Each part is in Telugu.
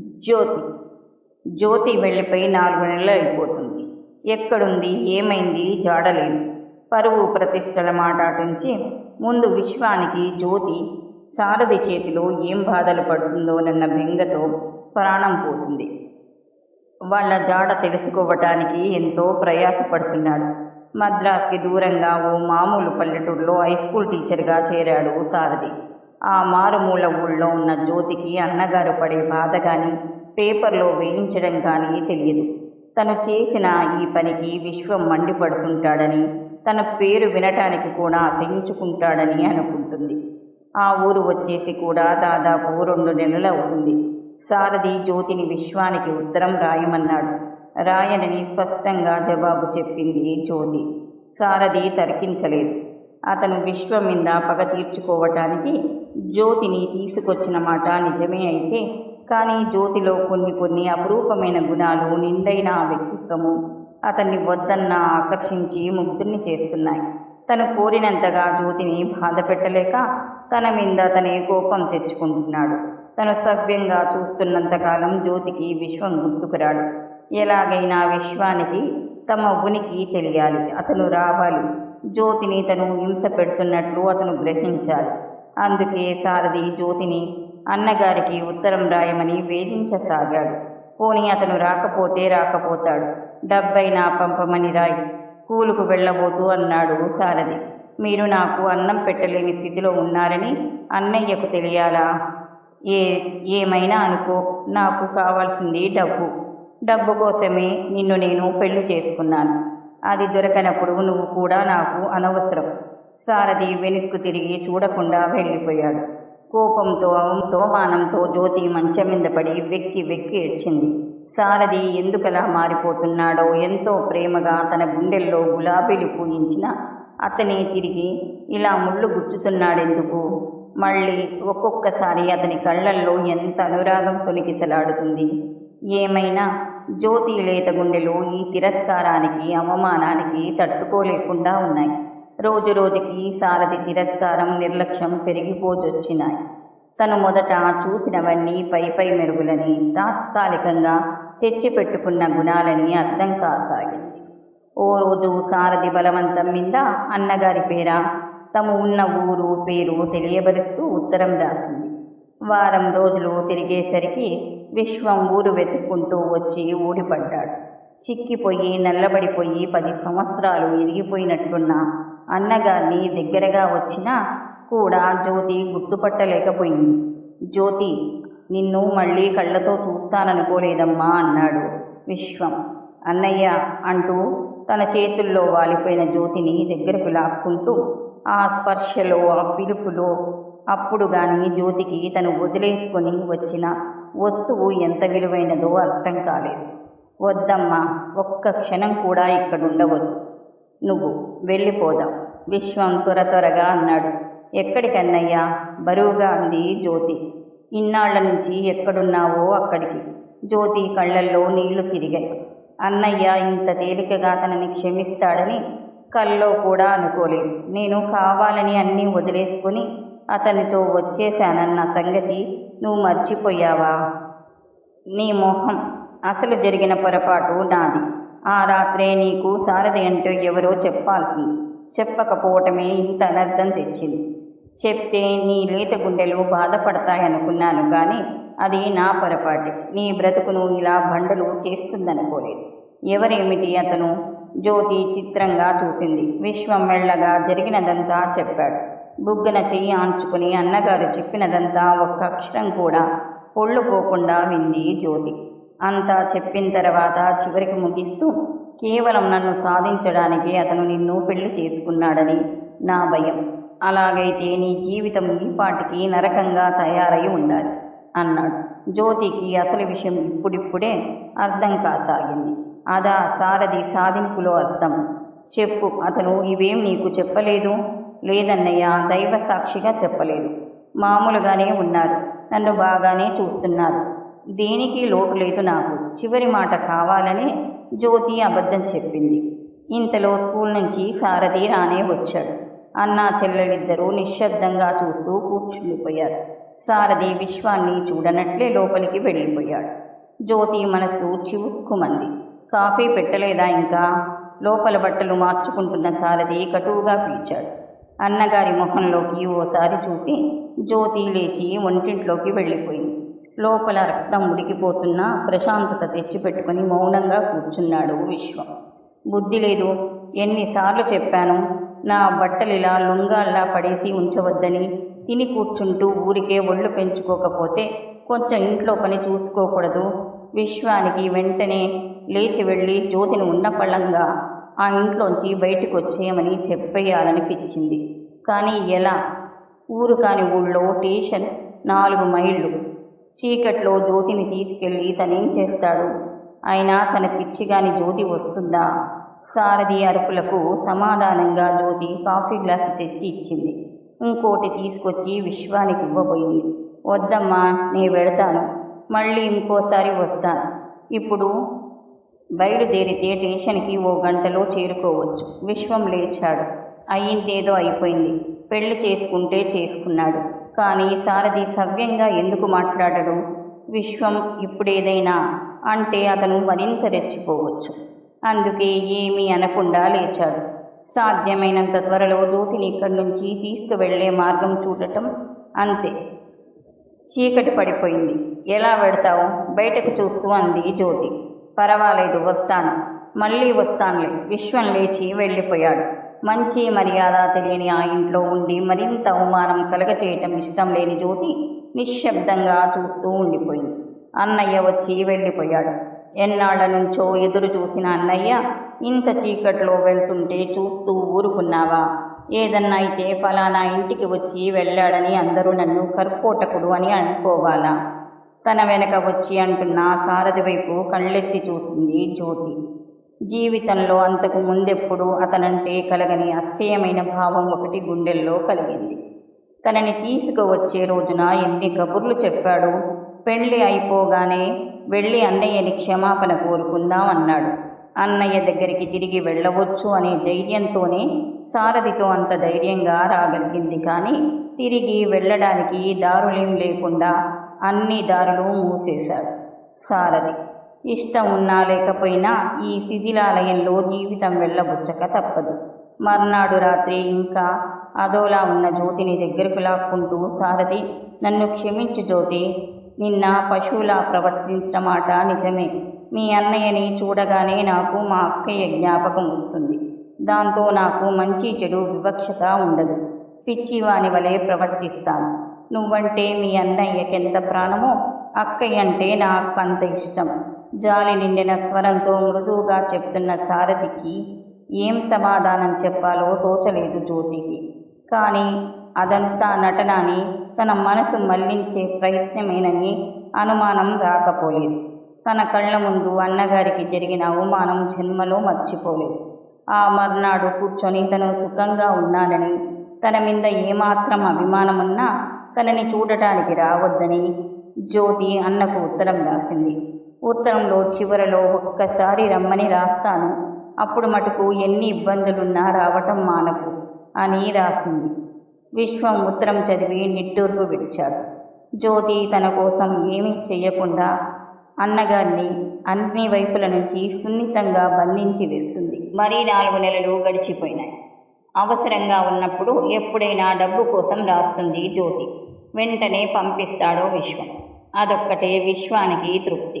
జ్యోతి. జ్యోతి వెళ్ళిపోయి నాలుగు నెలలు అయిపోతుంది. ఎక్కడుంది? ఏమైంది? జాడలేదు పరువు ప్రతిష్టల మాట ముందు విశ్వానికి జ్యోతి సారథి చేతిలో ఏం బాధలు పడుతుందోనన్న బెంగతో ప్రాణం పోతుంది. వాళ్ళ జాడ తెలుసుకోవటానికి ఎంతో ప్రయాసపడుతున్నాడు. మద్రాస్కి దూరంగా ఓ మామూలు పల్లెటూరులో హై స్కూల్ టీచర్గా చేరాడు సారథి. ఆ మారుమూల ఊళ్ళో ఉన్న జ్యోతికి అన్నగారు పడే బాధ కానీ పేపర్లో వేయించడం కానీ తెలియదు. తను చేసిన ఈ పనికి విశ్వం మండిపడుతుంటాడని తన పేరు వినటానికి కూడా అసహించుకుంటాడని అనుకుంటుంది. ఆ ఊరు వచ్చేసి కూడా దాదాపు రెండు నెలలు అవుతుంది. సారథి జ్యోతిని విశ్వానికి ఉత్తరం రాయమన్నాడు. రాయనని స్పష్టంగా జవాబు చెప్పింది జ్యోతి. సారథి తర్కించలేదు. అతను విశ్వం మీద పగ తీర్చుకోవటానికి జ్యోతిని తీసుకొచ్చిన మాట నిజమే అయితే కానీ జ్యోతిలో కొన్ని కొన్ని అపురూపమైన గుణాలు నిండైన వ్యక్తిత్వము అతన్ని వద్దన్న ఆకర్షించి ముగ్ధుల్ని చేస్తున్నాయి. తను కోరినంతగా జ్యోతిని బాధ పెట్టలేక తన మీద తనే కోపం తెచ్చుకుంటున్నాడు. తను సవ్యంగా చూస్తున్నంతకాలం జ్యోతికి విశ్వం గుర్తుకురాడు. ఎలాగైనా విశ్వానికి తమ ఉనికి తెలియాలి అతను రావాలి. జ్యోతిని తను హింస పెడుతున్నట్లు అతను గ్రహించాలి అందుకే సారథి జ్యోతిని అన్నగారికి ఉత్తరం రాయమని వేధించసాగాడు. పోనీ అతను రాకపోతే రాకపోతాడు. డబ్బైనా పంపమని రాయి. స్కూలుకు వెళ్ళబోతూ అన్నాడు సారథి. మీరు నాకు అన్నం పెట్టలేని స్థితిలో ఉన్నారని అన్నయ్యకు తెలియాలా? ఏ ఏమైనా అనుకో. నాకు కావాల్సింది డబ్బు. డబ్బు కోసమే నిన్ను నేను పెళ్ళి చేసుకున్నాను. అది దొరకనప్పుడు నువ్వు కూడా నాకు అనవసరం. సారథి వెనుక్కు తిరిగి చూడకుండా వెళ్ళిపోయాడు. కోపంతో అవంతో మానంతో జ్యోతి మంచం మీద పడి వెక్కి వెక్కి ఏడ్చింది. సారథి ఎందుకలా మారిపోతున్నాడో ఎంతో ప్రేమగా తన గుండెల్లో గులాబీలు పూజించిన అతనే తిరిగి ఇలా ముళ్ళు గుచ్చుతున్నాడెందుకు? మళ్ళీ ఒక్కొక్కసారి అతని కళ్ళల్లో ఎంత అనురాగం తొలికిసలాడుతుంది ఏమైనా జ్యోతి లేత గుండెలు ఈ తిరస్కారానికి అవమానానికి తట్టుకోలేకుండా ఉన్నాయి. రోజు రోజుకి సారథి తిరస్కారం నిర్లక్ష్యం పెరిగిపోజొచ్చినాయి. తను మొదట చూసినవన్నీ పై పై మెరుగులని తాత్కాలికంగా తెచ్చిపెట్టుకున్న గుణాలని అర్థం కాసాగింది. ఓ రోజు సారథి బలవంతం మీద అన్నగారి పేర తము ఉన్న ఊరు పేరు తెలియబరుస్తూ ఉత్తరం రాసింది. వారం రోజులు తిరిగేసరికి విశ్వం ఊరు వెతుక్కుంటూ వచ్చి ఊడిపడ్డాడు. చిక్కిపోయి నల్లబడిపోయి పది సంవత్సరాలు ఎదిగిపోయినట్టున్న అన్నగారిని దగ్గరగా వచ్చినా కూడా జ్యోతి గుర్తుపట్టలేకపోయింది. జ్యోతి నిన్ను మళ్ళీ కళ్ళతో చూస్తాననుకోలేదమ్మా అన్నాడు విశ్వం. అన్నయ్య అంటూ తన చేతుల్లో వాలిపోయిన జ్యోతిని దగ్గరకు లాక్కుంటూ ఆ స్పర్శలో ఆ పిలుపులో అప్పుడు గాని జ్యోతికి తను వదిలేసుకొని వచ్చిన వస్తువు ఎంత విలువైనదో అర్థం కాలేదు. వద్దమ్మా ఒక్క క్షణం కూడా ఇక్కడుండవద్దు. నువ్వు వెళ్ళిపోదాం విశ్వం త్వర త్వరగా అన్నాడు. ఎక్కడికన్నయ్యా? బరువుగా అంది జ్యోతి. ఇన్నాళ్ళ నుంచి ఎక్కడున్నావో అక్కడికి. జ్యోతి కళ్ళల్లో నీళ్ళు తిరిగాయి. అన్నయ్య ఇంత తేలికగా తనని క్షమిస్తాడని కల్లో కూడా అనుకోలేదు. నేను కావాలని అన్నీ వదిలేసుకుని అతనితో వచ్చేశానన్న సంగతి నువ్వు మర్చిపోయావా? నీ మొహం అసలు జరిగిన పొరపాటు నాది. ఆ రాత్రే నీకు సారథి అంటూ ఎవరో చెప్పాల్సింది. చెప్పకపోవటమే ఇంత అనర్థం తెచ్చింది. చెప్తే నీ లేత గుండెలు బాధపడతాయనుకున్నాను కానీ అది నా పొరపాటే. నీ బ్రతుకును ఇలా బండలు చేస్తుందనుకోలేదు. ఎవరేమిటి అతను? జ్యోతి చిత్రంగా చూసింది. విశ్వం మెల్లగా జరిగినదంతా చెప్పాడు. బుగ్గన చెయ్యి ఆంచుకుని అన్నగారు చెప్పినదంతా ఒక్క అక్షరం కూడా పొళ్ళు పోకుండా వింది జ్యోతి. అంతా చెప్పిన తర్వాత చివరికి ముగిస్తూ కేవలం నన్ను సాధించడానికి అతను నిన్ను పెళ్ళి చేసుకున్నాడని నా భయం. అలాగైతే నీ జీవితం ఈపాటికి నరకంగా తయారై ఉండాలి అన్నాడు. జ్యోతికి అసలు విషయం ఇప్పుడిప్పుడే అర్థం కాసాగింది. అదా సారథి సాధింపులో అర్థం. చెప్పు అతను ఇవేం నీకు చెప్పలేదు? లేదన్నయ్య దైవ సాక్షిగా చెప్పలేదు. మామూలుగానే ఉన్నారు. నన్ను బాగానే చూస్తున్నారు. దేనికి లోటు లేదు నాకు. చివరి మాట కావాలని జ్యోతి అబద్ధం చెప్పింది. ఇంతలో స్కూల్ నుంచి సారథి రానే వచ్చాడు. అన్నా చెల్లెలిద్దరూ నిశ్శబ్దంగా చూస్తూ కూర్చుండిపోయారు. సారథి విశ్వాన్ని చూడనట్లే లోపలికి వెళ్ళిపోయాడు. జ్యోతి మనసు చివుక్కుమంది. కాఫీ పెట్టలేదా ఇంకా? లోపల బట్టలు మార్చుకుంటున్న సారథి కటువుగా పిలిచాడు. అన్నగారి ముఖంలోకి ఓసారి చూసి జ్యోతి లేచి వంటింట్లోకి వెళ్ళిపోయింది. లోపల రక్తం ఉడికిపోతున్నా ప్రశాంతత తెచ్చిపెట్టుకుని మౌనంగా కూర్చున్నాడు విశ్వం. బుద్ధి లేదు. ఎన్నిసార్లు చెప్పాను నా బట్టలిలా లుంగాల్లా పడేసి ఉంచవద్దని. తిని కూర్చుంటూ ఊరికే ఒళ్ళు పెంచుకోకపోతే కొంచెం ఇంట్లో పని చూసుకోకూడదు. విశ్వానికి వెంటనే లేచి వెళ్ళి జ్యోతిని ఉన్న పళ్ళంగా ఆ ఇంట్లోంచి బయటకు వచ్చేయమని చెప్పేయాలనిపించింది. కానీ ఎలా? ఊరు కాని ఊళ్ళో స్టేషన్ నాలుగు మైళ్ళు. చీకట్లో జ్యోతిని తీసుకెళ్ళి తనేం చేస్తాడు? అయినా తన పిచ్చిగాని జ్యోతి వస్తుందా? సారథి అరుపులకు సమాధానంగా జ్యోతి కాఫీ గ్లాసు తెచ్చి ఇచ్చింది. ఇంకోటి తీసుకొచ్చి విశ్వానికి ఇవ్వబోయింది. వద్దమ్మా నే వెడతాను మళ్ళీ ఇంకోసారి వస్తాను. ఇప్పుడు బయలుదేరితే స్టేషన్కి ఓ గంటలో చేరుకోవచ్చు. విశ్వం లేచాడు. అయ్యిందేదో అయిపోయింది. పెళ్ళి చేసుకుంటే చేసుకున్నాడు. కానీ సారథి సవ్యంగా ఎందుకు మాట్లాడడు? విశ్వం ఇప్పుడేదైనా అంటే అతను మరింత రెచ్చిపోవచ్చు. అందుకే ఏమీ అనకుండా లేచాడు. సాధ్యమైనంత త్వరలో జ్యోతిని ఇక్కడి నుంచి తీసుకువెళ్ళే మార్గం చూడటం అంతే. చీకటి పడిపోయింది. ఎలా పెడతావు బయటకు చూస్తూ అంది జ్యోతి. పర్వాలేదు వస్తాను. మళ్ళీ వస్తానులే. విశ్వం లేచి వెళ్ళిపోయాడు. మంచి మర్యాద తెలియని ఆ ఇంట్లో ఉండి మరింత అవమానం కలగచేయటం ఇష్టం లేని జ్యోతి నిశ్శబ్దంగా చూస్తూ ఉండిపోయింది. అన్నయ్య వచ్చి వెళ్ళిపోయాడు. ఎన్నాళ్ళ నుంచో ఎదురు చూసిన అన్నయ్య ఇంత చీకట్లో వెళ్తుంటే చూస్తూ ఊరుకున్నావా? ఏదన్నా అయితే ఫలానా ఇంటికి వచ్చి వెళ్ళాడని అందరూ నన్ను కర్కోటకుడు అని అనుకోవాలా? తన వెనక వచ్చి అంటున్న సారథి వైపు కళ్ళెత్తి చూసింది జ్యోతి. జీవితంలో అంతకు ముందెప్పుడు అతనంటే కలగని అసహ్యమైన భావం ఒకటి గుండెల్లో కలిగింది. తనని తీసుకువచ్చే రోజున ఎన్ని కబుర్లు చెప్పాడు పెళ్ళి అయిపోగానే వెళ్ళి అన్నయ్యని క్షమాపణ కోరుకుందాం అన్నాడు. అన్నయ్య దగ్గరికి తిరిగి వెళ్ళవచ్చు అనే ధైర్యంతోనే సారథితో అంత ధైర్యంగా రాగలిగింది కానీ తిరిగి వెళ్ళడానికి దారులేం లేకుండా అన్ని దారులు మూసేశాడు. సారది ఇష్టం ఉన్నా లేకపోయినా ఈ శిథిలాలయంలో జీవితం వెళ్ళబుచ్చక తప్పదు. మర్నాడు రాత్రి ఇంకా అదోలా ఉన్న జ్యోతిని దగ్గరకు లాక్కుంటూ సారథి నన్ను క్షమించు జ్యోతి నిన్న పశువులా ప్రవర్తించిన మాట నిజమే. మీ అన్నయ్యని చూడగానే నాకు మా అక్కయ్య జ్ఞాపకం వస్తుంది. దాంతో నాకు మంచి చెడు వివక్షత ఉండదు. పిచ్చివాని వలె ప్రవర్తిస్తాను. నువ్వంటే మీ అన్నయ్యకెంత ప్రాణమో అక్కయ్య అంటే నాకు అంత ఇష్టం. జాలి నిండిన స్వరంతో మృదువుగా చెప్తున్న సారథికి ఏం సమాధానం చెప్పాలో తోచలేదు జ్యోతికి. కానీ అదంతా నటనని తన మనసు మళ్ళించే ప్రయత్నమేనని అనుమానం రాకపోలేదు. తన కళ్ళ ముందు అన్నగారికి జరిగిన అవమానం జన్మలో మర్చిపోలేదు. ఆ మర్నాడు కూర్చొని తను సుఖంగా ఉన్నానని తన మీద ఏమాత్రం అభిమానమున్నా తనని చూడటానికి రావద్దని జ్యోతి అన్నకు ఉత్తరం రాసింది. ఉత్తరంలో చివరలో ఒక్కసారి రమ్మని రాస్తాను. అప్పుడు మటుకు ఎన్ని ఇబ్బందులున్నా రావటం మానకు అని రాసింది. విశ్వం ఉత్తరం చదివి నిట్టూర్పు విడిచాడు. జ్యోతి తన కోసం ఏమీ చెయ్యకుండా అన్నగారిని అన్ని వైపుల నుంచి సున్నితంగా బంధించి వేస్తుంది. మరీ నాలుగు నెలలు గడిచిపోయినాయి. అవసరంగా ఉన్నప్పుడు ఎప్పుడైనా డబ్బు కోసం రాస్తుంది జ్యోతి. వెంటనే పంపిస్తాడో విశ్వం. అదొక్కటే విశ్వానికి తృప్తి.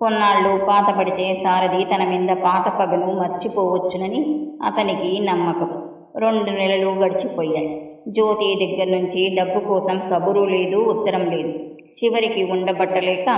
కొన్నాళ్ళు పాత పడితే సారథి తన మీద పాత పగను మర్చిపోవచ్చునని అతనికి నమ్మకం. రెండు నెలలు గడిచిపోయాయి. జ్యోతి దగ్గర నుంచి డబ్బు కోసం కబురు లేదు ఉత్తరం లేదు. చివరికి ఉండబట్టలేక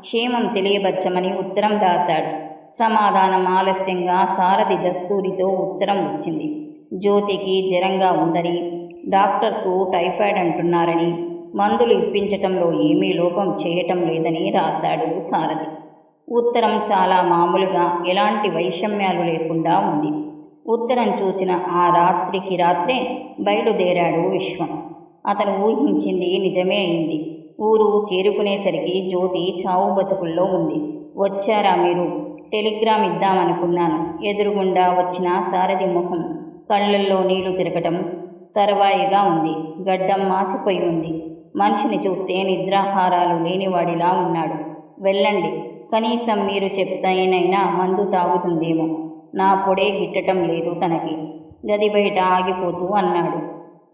క్షేమం తెలియబచ్చమని ఉత్తరం రాశాడు. సమాధానం ఆలస్యంగా సారథి దస్తూరితో ఉత్తరం వచ్చింది జ్యోతికి జ్వరంగా ఉందని డాక్టర్సు టైఫాయిడ్ అంటున్నారని మందులు ఇప్పించటంలో ఏమీ లోపం చేయటం లేదని రాశాడు సారథి. ఉత్తరం చాలా మామూలుగా ఎలాంటి వైషమ్యాలు లేకుండా ఉంది. ఉత్తరం చూచిన ఆ రాత్రికి రాత్రే బయలుదేరాడు విశ్వం. అతను ఊహించింది నిజమే అయింది. ఊరు చేరుకునేసరికి జ్యోతి చావు బతుకుల్లో ఉంది. వచ్చారా మీరు? టెలిగ్రామ్ ఇద్దామనుకున్నాను. ఎదురుగుండా వచ్చిన సారథి ముఖం కళ్ళల్లో నీళ్ళు తిరగటం తరవాయిగా ఉంది. గడ్డం మాసిపోయి ఉంది. మనిషిని చూస్తే నిద్రాహారాలు లేనివాడిలా ఉన్నాడు. వెళ్ళండి. కనీసం మీరు చెప్తాయినైనా మందు తాగుతుందేమో. నా పొడే గిట్టటం లేదు తనకి. గది బయట ఆగిపోతూ అన్నాడు.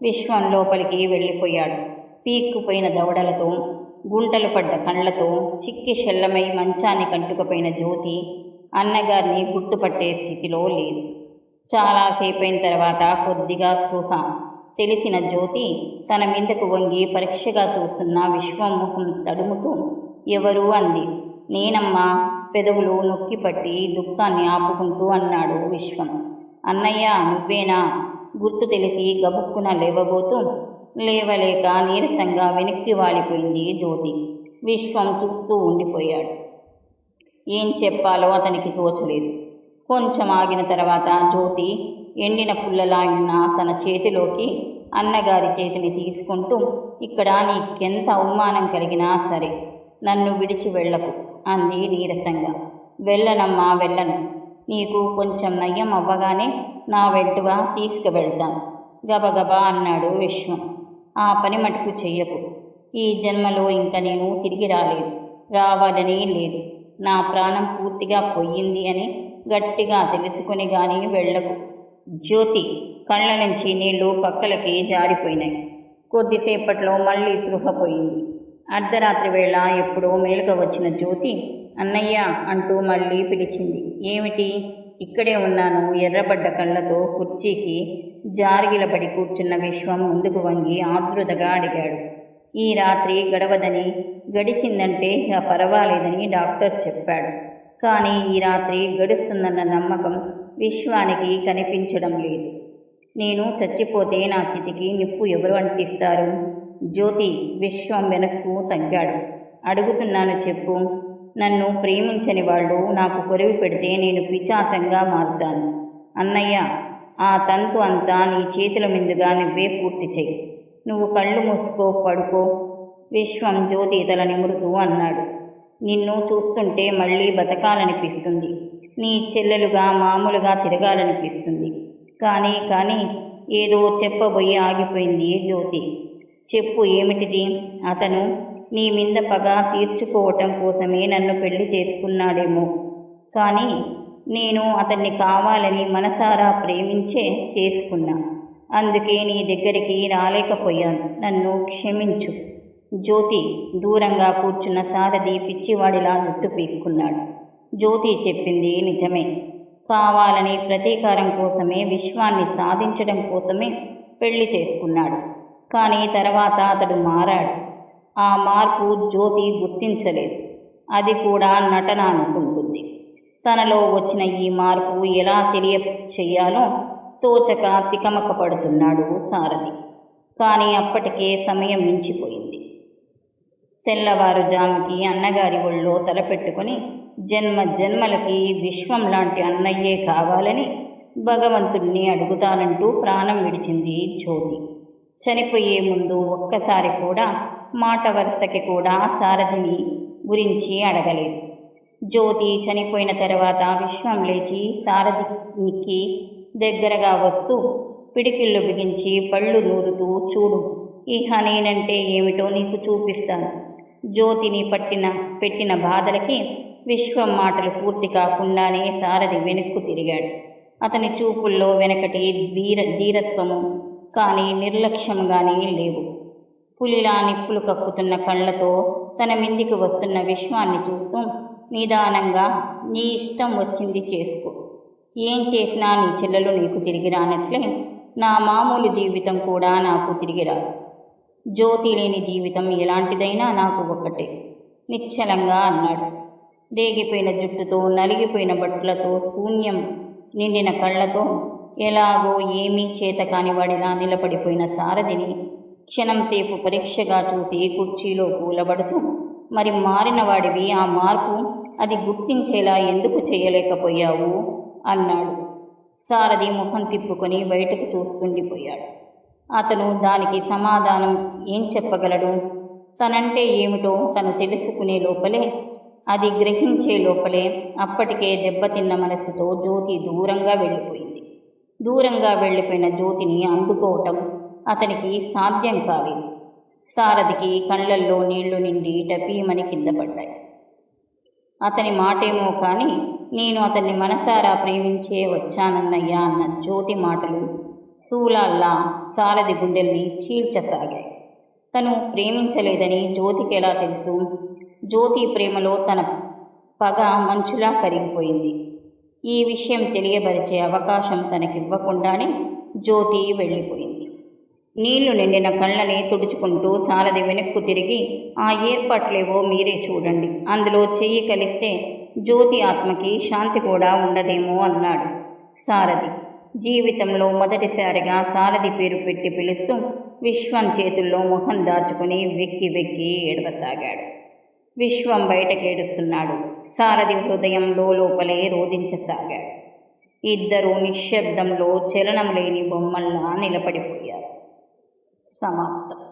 విశ్వం లోపలికి వెళ్ళిపోయాడు. పీక్కుపోయిన దవడలతో గుంటలు పడ్డ కళ్ళతో చిక్కి శల్లమై మంచాన్ని కంటుకపోయిన జ్యోతి అన్నగారిని గుర్తుపట్టే స్థితిలో లేదు. చాలాసేపైన తర్వాత కొద్దిగా స్పృహ. తెలిసిన జ్యోతి తన మీదకు వంగి పరీక్షగా చూస్తున్న విశ్వం ముఖం తడుముతూ ఎవరు? అంది. నేనమ్మా పెదవులు నొక్కిపట్టి దుఃఖాన్ని ఆపుకుంటూ అన్నాడు విశ్వం. అన్నయ్య నువ్వేనా? గుర్తు తెలిసి గబుక్కున లేవబోతూ లేవలేక నీరసంగా వెనక్కి వాలిపోయింది జ్యోతి. విశ్వం చూస్తూ ఉండిపోయాడు. ఏం చెప్పాలో అతనికి తోచలేదు. కొంచెం ఆగిన తర్వాత జ్యోతి ఎండిన పుల్లలా ఉన్న తన చేతిలోకి అన్నగారి చేతిని తీసుకుంటూ ఇక్కడ నీకెంత అవమానం కలిగినా సరే నన్ను విడిచి వెళ్ళకు అంది నీరసంగా. వెళ్ళనమ్మా వెళ్ళను. నీకు కొంచెం నయ్యం అవ్వగానే నా వెంటుగా తీసుకువెళ్తాను గబగబా అన్నాడు విశ్వం. ఆ పని మటుకు చెయ్యకు. ఈ జన్మలో ఇంక నేను తిరిగి రాలేదు. రావాలని లేదు. నా ప్రాణం పూర్తిగా పోయింది అని గట్టిగా తెలుసుకుని గాని వెళ్ళకు. జ్యోతి కళ్ళ నుంచి నీళ్ళు పక్కలకి జారిపోయినాయి. కొద్దిసేపట్లో మళ్ళీ సృహపోయింది అర్ధరాత్రి వేళ ఎప్పుడో మేలుక వచ్చిన జ్యోతి అన్నయ్య అంటూ మళ్ళీ పిలిచింది. ఏమిటి? ఇక్కడే ఉన్నాను. ఎర్రబడ్డ కళ్ళతో కుర్చీకి జారిగిలపడి కూర్చున్న విశ్వం ముందుకు వంగి ఆతృతగా అడిగాడు. ఈ రాత్రి గడవదని గడిచిందంటే ఇక పర్వాలేదని డాక్టర్ చెప్పాడు. కానీ ఈ రాత్రి గడుస్తుందన్న నమ్మకం విశ్వానికి కనిపించడం లేదు. నేను చచ్చిపోతే నా చితికి నిప్పు ఎవరు అంటిస్తారు? జ్యోతి విశ్వం వెనక్కు తగ్గాడు. అడుగుతున్నాను చెప్పు. నన్ను ప్రేమించని వాళ్ళు నాకు కొరివి పెడితే నేను పిచాచంగా మారుతాను. అన్నయ్య ఆ తంతు అంతా నీ చేతుల మీదుగా నువ్వే పూర్తి చెయ్యి. నువ్వు కళ్ళు మూసుకో పడుకో. విశ్వం జ్యోతి తల నిమురుతూ అన్నాడు. నిన్ను చూస్తుంటే మళ్ళీ బతకాలనిపిస్తుంది. నీ చెల్లెలుగా మామూలుగా తిరగాలనిపిస్తుంది. కానీ కానీ ఏదో చెప్పబోయి ఆగిపోయింది జ్యోతి. చెప్పు ఏమిటిది? అతను నీ మీద పగ తీర్చుకోవటం కోసమే నన్ను పెళ్ళి చేసుకున్నాడేమో. కానీ నేను అతన్ని కావాలని మనసారా ప్రేమించే చేసుకున్నా. అందుకే నీ దగ్గరికి రాలేకపోయాను. నన్ను క్షమించు. జ్యోతి దూరంగా కూర్చున్న సారథి పిచ్చివాడిలా జుట్టు పీక్కున్నాడు. జ్యోతి చెప్పింది నిజమే. కావాలని ప్రతీకారం కోసమే విశ్వాన్ని సాధించడం కోసమే పెళ్ళి చేసుకున్నాడు. కానీ తర్వాత అతడు మారాడు. ఆ మార్పు జ్యోతి గుర్తించలేదు. అది కూడా నటన అనుకుంటుంది. తనలో వచ్చిన ఈ మార్పు ఎలా తెలియ చెయ్యాలో తోచక తికమక పడుతున్నాడు సారథి. కానీ అప్పటికే సమయం మించిపోయింది. తెల్లవారుజాముకి అన్నగారి ఒళ్ళో తలపెట్టుకుని జన్మ జన్మలకి విశ్వం లాంటి అన్నయ్యే కావాలని భగవంతుణ్ణి అడుగుతానంటూ ప్రాణం విడిచింది జ్యోతి. చనిపోయే ముందు ఒక్కసారి కూడా మాట వరుసకి కూడా సారథిని గురించి అడగలేదు. జ్యోతి చనిపోయిన తర్వాత విశ్వం లేచి సారథికి దగ్గరగా వస్తూ పిడికిళ్ళు బిగించి పళ్ళు నూరుతూ చూడు ఇహ నేనంటే ఏమిటో నీకు చూపిస్తాను. జ్యోతిని పట్టిన పెట్టిన బాధలకి విశ్వం మాటలు పూర్తి కాకుండానే సారథి వెనక్కు తిరిగాడు. అతని చూపుల్లో వెనకటి ధీర ధీరత్వము కానీ నిర్లక్ష్యం కానీ లేవు. పులిలా నిప్పులు కక్కుతున్న కళ్ళతో తన మిందికి వస్తున్న విశ్వాన్ని చూస్తూ నిదానంగా నీ ఇష్టం వచ్చింది చేసుకో. ఏం చేసినా నీ చెల్లెలు నీకు తిరిగి రానట్లే నా మామూలు జీవితం కూడా నాకు తిరిగి రాదు. జ్యోతి లేని జీవితం ఎలాంటిదైనా నాకు ఒక్కటే. నిశ్చలంగా అన్నాడు. దేగిపోయిన జుట్టుతో నలిగిపోయిన బట్టలతో శూన్యం నిండిన కళ్ళతో ఎలాగో ఏమీ చేత కానివాడిలా నిలబడిపోయిన సారథిని క్షణంసేపు పరీక్షగా చూసి కుర్చీలో కూలబడుతూ మరి మారినవాడివి ఆ మార్పు అది గుర్తించేలా ఎందుకు చేయలేకపోయావు? అన్నాడు. సారథి ముఖం తిప్పుకొని బయటకు చూస్తుండిపోయాడు. అతను దానికి సమాధానం ఏం చెప్పగలడు? తనంటే ఏమిటో తను తెలుసుకునే లోపలే. అది గ్రహించే లోపలే. అప్పటికే దెబ్బతిన్న మనసుతో జ్యోతి దూరంగా వెళ్ళిపోయింది. దూరంగా వెళ్ళిపోయిన జ్యోతిని అందుకోవటం అతనికి సాధ్యం కాలేదు. సారథికి కళ్ళల్లో నీళ్ళు నిండి టపీమని కింద పడ్డాయి. అతని మాటేమో కానీ నేను అతన్ని మనసారా ప్రేమించే వచ్చానన్నయ్యా అన్న జ్యోతి మాటలు శూలాల్లా సారథి గుండెల్ని చీల్చసాగాయి. తను ప్రేమించలేదని జ్యోతికి ఎలా తెలుసు? జ్యోతి ప్రేమలో తన పగ మంచులా కరిగిపోయింది. ఈ విషయం తెలియబరిచే అవకాశం తనకివ్వకుండానే జ్యోతి వెళ్ళిపోయింది. నీళ్ళు నిండిన కళ్ళని తుడుచుకుంటూ సారథి వెనక్కు తిరిగి ఆ ఏర్పాట్లేవో మీరే చూడండి. అందులో చెయ్యి కలిస్తే జ్యోతి ఆత్మకి శాంతి కూడా ఉండదేమో అన్నాడు సారథి. జీవితంలో మొదటిసారిగా సారథి పేరు పెట్టి పిలుస్తూ విశ్వం చేతుల్లో ముఖం దాచుకుని వెక్కి వెక్కి ఏడవసాగాడు. విశ్వం బయటకేడుస్తున్నాడు సారథి హృదయం లోపలే రోధించసాగాడు. ఇద్దరూ నిశ్శబ్దంలో చలనం లేని బొమ్మల్లా నిలబడిపోయారు. సమాప్తం.